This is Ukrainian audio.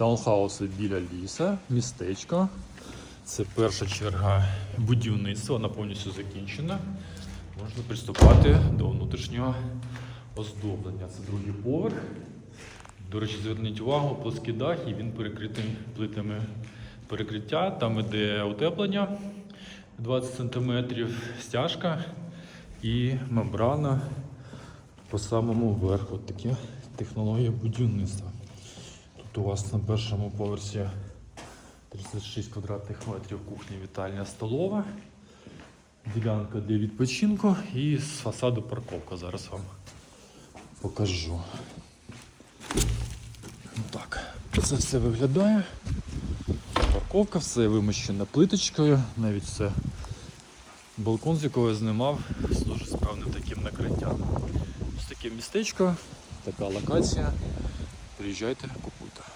таунхауси біля ліса, містечко. Це перша черга будівництва, вона повністю закінчена. Можна приступати до внутрішнього оздоблення. Це другий поверх. До речі, зверніть увагу, плоский дах і він перекритий плитами перекриття. Там іде утеплення 20 см, стяжка і мембрана по самому верху. Такі технології будівництва. Тут у вас на першому поверсі 36 квадратних метрів кухня, вітальня, столова, ділянка для відпочинку і з фасаду парковка. Зараз вам покажу. Так, це все виглядає. Парковка, все вимощена плиточкою, навіть це балкон, з якого я знімав, з дуже справним таким накриттям. Ось таке містечко, така локація. Приїжджайте, купуйте.